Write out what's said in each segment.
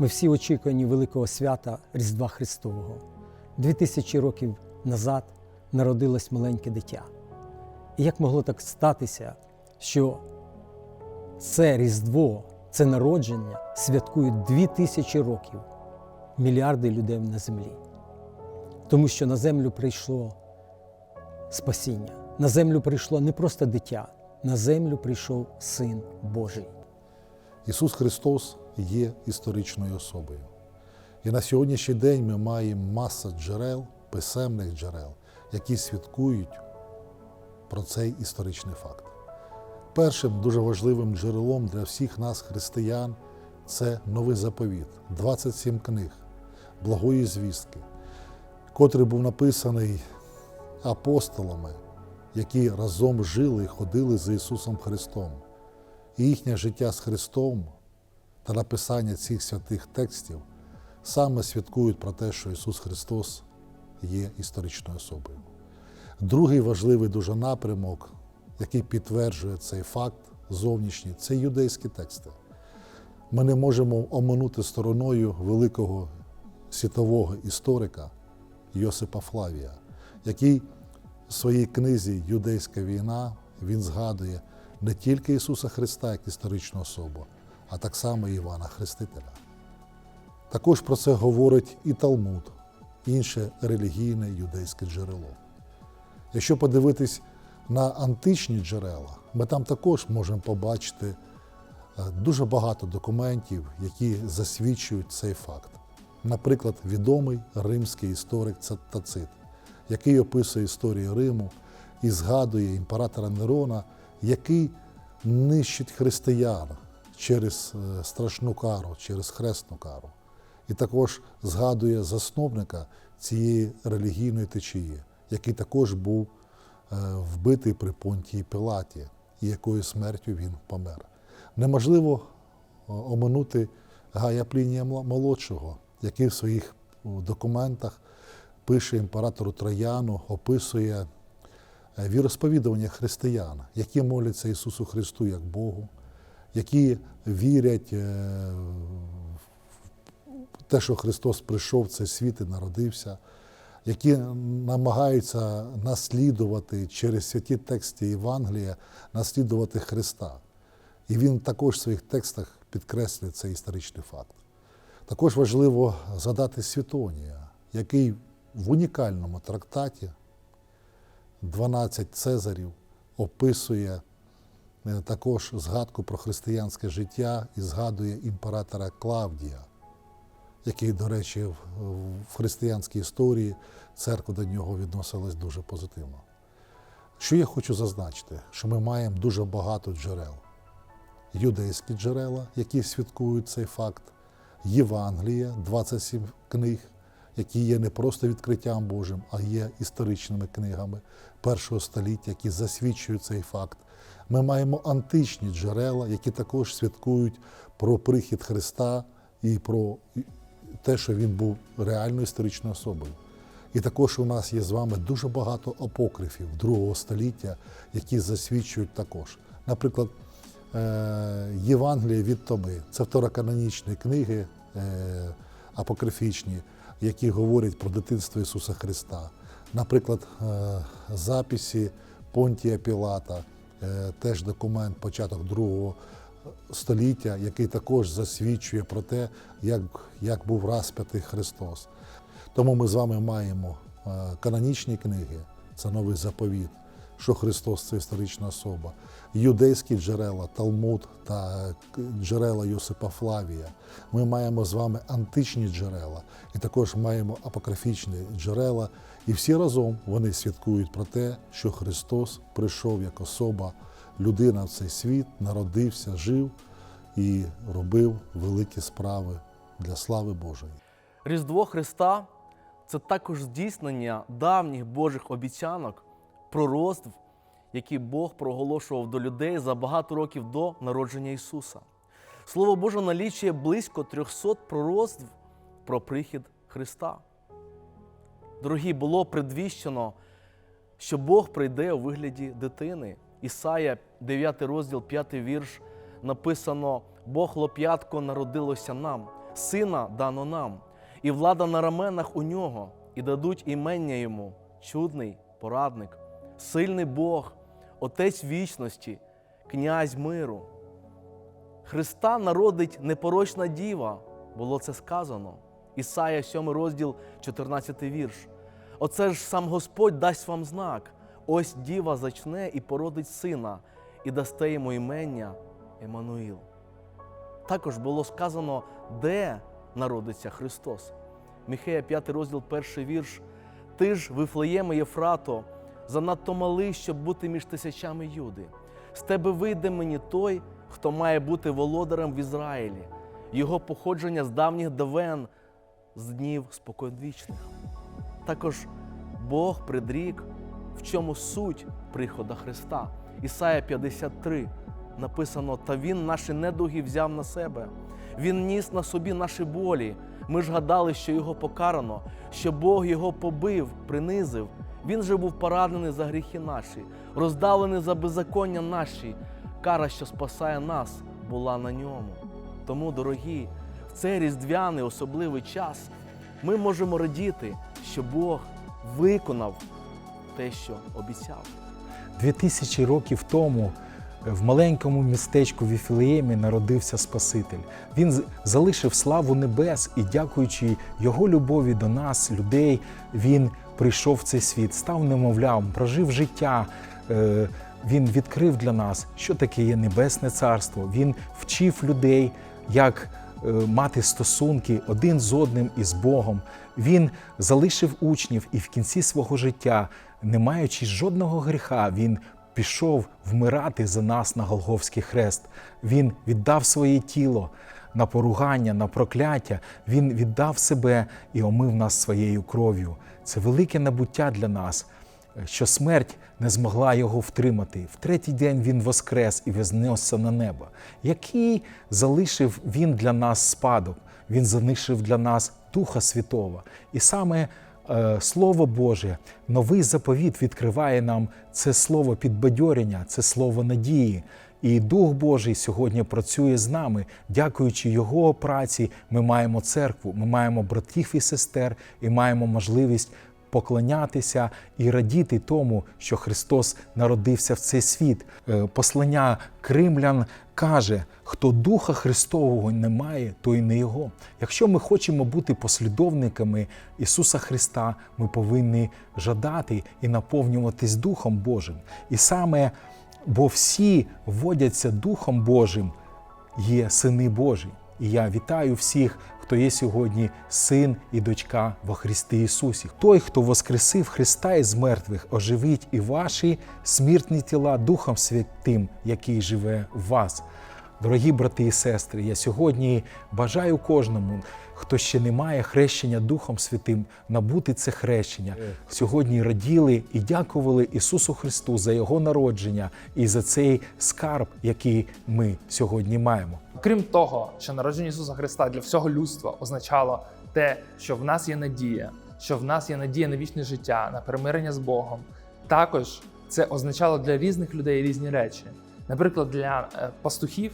Ми всі очікувані великого свята Різдва Христового. Дві тисячі років назад народилось маленьке дитя. І як могло так статися, що це Різдво, це народження святкують дві тисячі років мільярди людей на землі. Тому що на землю прийшло спасіння. На землю прийшло не просто дитя, на землю прийшов Син Божий. Ісус Христос є історичною особою. І на сьогоднішній день ми маємо масу джерел, писемних джерел, які свідкують про цей історичний факт. Першим дуже важливим джерелом для всіх нас, християн, це новий заповіт, 27 книг благої звістки, котрий був написаний апостолами, які разом жили і ходили за Ісусом Христом. І їхнє життя з Христом та написання цих святих текстів саме свідкують про те, що Ісус Христос є історичною особою. Другий важливий дуже напрямок, який підтверджує цей факт зовнішній, це юдейські тексти. Ми не можемо оминути стороною великого світового історика Йосипа Флавія, який в своїй книзі Юдейська війна він згадує не тільки Ісуса Христа як історичну особу, а так само Івана Хрестителя. Також про це говорить і Талмуд, інше релігійне юдейське джерело. Якщо подивитись на античні джерела, ми там також можемо побачити е, дуже багато документів, які засвідчують цей факт. Наприклад, відомий римський історик Тацит, який описує історію Риму і згадує імператора Нерона, який нищить християн через е, страшну кару, через хресну кару. І також згадує засновника цієї релігійної течії, який також був е, вбитий при Понтії Пілаті, і якою смертю він помер. Неможливо е, оминути Гая Плінія молодшого, який в своїх документах пише імператору Трояну, описує віросповідування християн, які моляться Ісусу Христу як Богу, які вірять е, в те, що Христос прийшов в цей світ і народився, які намагаються наслідувати через святі тексти Євангелія, наслідувати Христа. І він також в своїх текстах підкреслює цей історичний факт. Також важливо згадати Світонія, який в унікальному трактаті 12 Цезарів описує також згадку про християнське життя і згадує імператора Клавдія, який, до речі, в- в християнській історії церква до нього відносилась дуже позитивно. Що я хочу зазначити, що ми маємо дуже багато джерел. Юдейські джерела, які свідкують цей факт, Євангелія, 27 книг, які є не просто відкриттям Божим, а є історичними книгами першого століття, які засвідчують цей факт. Ми маємо античні джерела, які також свідкують про прихід Христа і про те, що він був реальною історичною особою. І також у нас є з вами дуже багато апокрифів другого століття, які засвідчують також. Наприклад, е, Євангелія від Томи це второканонічні книги е, апокрифічні, які говорять про дитинство Ісуса Христа. Наприклад, е, записи Понтія Пілата, е, теж документ початок другого століття, який також засвідчує про те, як, як був розп'ятий Христос. Тому ми з вами маємо е, канонічні книги, це новий заповіт, що Христос це історична особа, юдейські джерела, Талмуд та е, джерела Йосипа Флавія. Ми маємо з вами античні джерела і також маємо апокрифічні джерела. І всі разом вони свідкують про те, що Христос прийшов як особа, людина в цей світ, народився, жив і робив великі справи для слави Божої. Різдво Христа це також здійснення давніх Божих обіцянок, пророцтв, які Бог проголошував до людей за багато років до народження Ісуса. Слово Боже налічує близько 300 пророцтв про прихід Христа. Дорогі, було предвіщено, що Бог прийде у вигляді дитини. Ісая, 9 розділ, 5 вірш, написано: Бог лоп'ятко народилося нам, сина дано нам, і влада на раменах у нього, і дадуть імення йому, чудний порадник, сильний Бог, Отець вічності, князь миру. Христа народить непорочна діва, було це сказано. Ісая, 7 розділ, 14 вірш. Оце ж сам Господь дасть вам знак. Ось діва зачне і породить сина, і дасте йому імення Еммануїл. Також було сказано, де народиться Христос. Міхея 5 розділ, перший вірш. Ти ж, Вифлеєме Єфрато, занадто малий, щоб бути між тисячами юди. З тебе вийде мені той, хто має бути володарем в Ізраїлі, його походження з давніх давен, з днів споконвічних. Також Бог предрік, в чому суть прихода Христа. Ісая 53 написано: Та Він наші недуги взяв на себе, Він ніс на собі наші болі. Ми ж гадали, що його покарано, що Бог його побив, принизив. Він же був поранений за гріхи наші, роздавлений за беззаконня наші. Кара, що спасає нас, була на ньому. Тому, дорогі, в цей різдвяний особливий час ми можемо радіти, що Бог виконав те, що обіцяв. Дві тисячі років тому в маленькому містечку Віфілеємі народився Спаситель. Він залишив славу небес і, дякуючи його любові до нас, людей, він прийшов в цей світ, став немовлям, прожив життя. Е, Він відкрив для нас, що таке є небесне царство. Він вчив людей, як е, мати стосунки один з одним і з Богом. Він залишив учнів і в кінці свого життя, не маючи жодного гріха, він пішов вмирати за нас на Голговський хрест. Він віддав своє тіло на поругання, на прокляття. Він віддав себе і омив нас своєю кров'ю. Це велике набуття для нас що смерть не змогла його втримати. В третій день він воскрес і вознесся на небо. Який залишив він для нас спадок? Він залишив для нас Духа Святого. І саме е, Слово Боже, новий заповіт відкриває нам це слово підбадьорення, це слово надії. І Дух Божий сьогодні працює з нами. Дякуючи Його праці, ми маємо церкву, ми маємо братів і сестер, і маємо можливість поклонятися і радіти тому, що Христос народився в цей світ. Е, Послання Кримлян каже: хто Духа Христового не має, той не Його. Якщо ми хочемо бути послідовниками Ісуса Христа, ми повинні жадати і наповнюватись Духом Божим. І саме бо всі водяться Духом Божим, є сини Божі. І я вітаю всіх, хто є сьогодні син і дочка во Христі Ісусі. Той, хто воскресив Христа із мертвих, оживить і ваші смертні тіла Духом Святим, який живе в вас. Дорогі брати і сестри, я сьогодні бажаю кожному, хто ще не має хрещення Духом Святим, набути це хрещення. Сьогодні раділи і дякували Ісусу Христу за Його народження і за цей скарб, який ми сьогодні маємо. Крім того, що народження Ісуса Христа для всього людства означало те, що в нас є надія, що в нас є надія на вічне життя, на перемирення з Богом. Також це означало для різних людей різні речі. Наприклад, для е, пастухів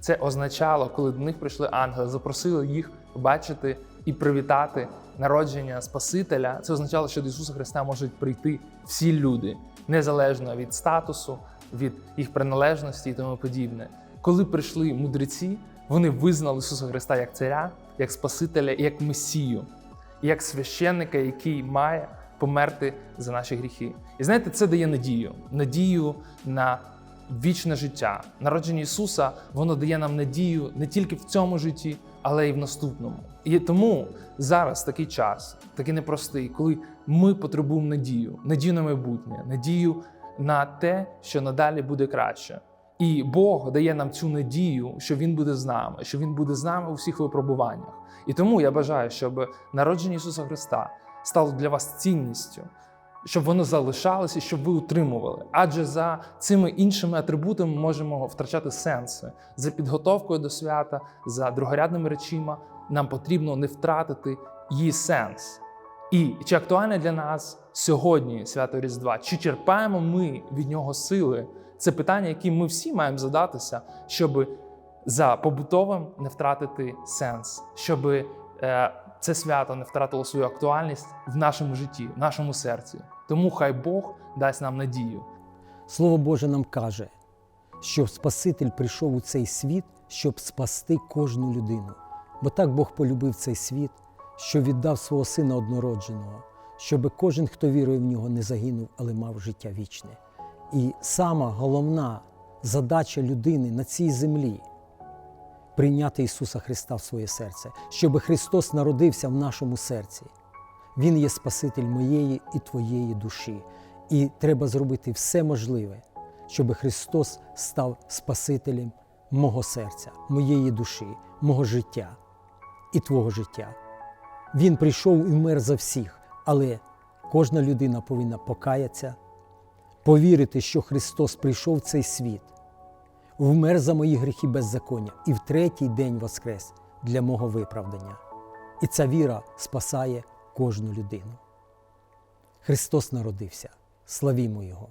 це означало, коли до них прийшли ангели, запросили їх побачити і привітати народження Спасителя. Це означало, що до Ісуса Христа можуть прийти всі люди, незалежно від статусу, від їх приналежності і тому подібне. Коли прийшли мудреці, вони визнали Ісуса Христа як царя, як Спасителя, як Месію, як священника, який має померти за наші гріхи. І знаєте, це дає надію, надію на вічне життя. Народження Ісуса воно дає нам надію не тільки в цьому житті, але й в наступному. І тому зараз такий час, такий непростий, коли ми потребуємо надію, надію на майбутнє, надію на те, що надалі буде краще. І Бог дає нам цю надію, що Він буде з нами, що Він буде з нами у всіх випробуваннях. І тому я бажаю, щоб народження Ісуса Христа стало для вас цінністю, щоб воно залишалося, щоб ви утримували. Адже за цими іншими атрибутами ми можемо втрачати сенси. За підготовкою до свята, за другорядними речима нам потрібно не втратити її сенс. І чи актуальне для нас сьогодні свято Різдва? Чи черпаємо ми від нього сили? Це питання, які ми всі маємо задатися, щоб за побутовим не втратити сенс, щоб е, це свято не втратило свою актуальність в нашому житті, в нашому серці. Тому хай Бог дасть нам надію. Слово Боже нам каже, що Спаситель прийшов у цей світ, щоб спасти кожну людину. Бо так Бог полюбив цей світ, що віддав свого Сина однородженого, щоб кожен, хто вірує в нього, не загинув, але мав життя вічне. І сама головна задача людини на цій землі прийняти Ісуса Христа в своє серце, щоб Христос народився в нашому серці. Він є Спаситель моєї і твоєї душі. І треба зробити все можливе, щоб Христос став Спасителем мого серця, моєї душі, мого життя і твого життя. Він прийшов і вмер за всіх, але кожна людина повинна покаятися, повірити, що Христос прийшов в цей світ, вмер за мої гріхи беззаконня і в третій день воскрес для мого виправдання. І ця віра спасає кожну людину. Христос народився. Славімо Його!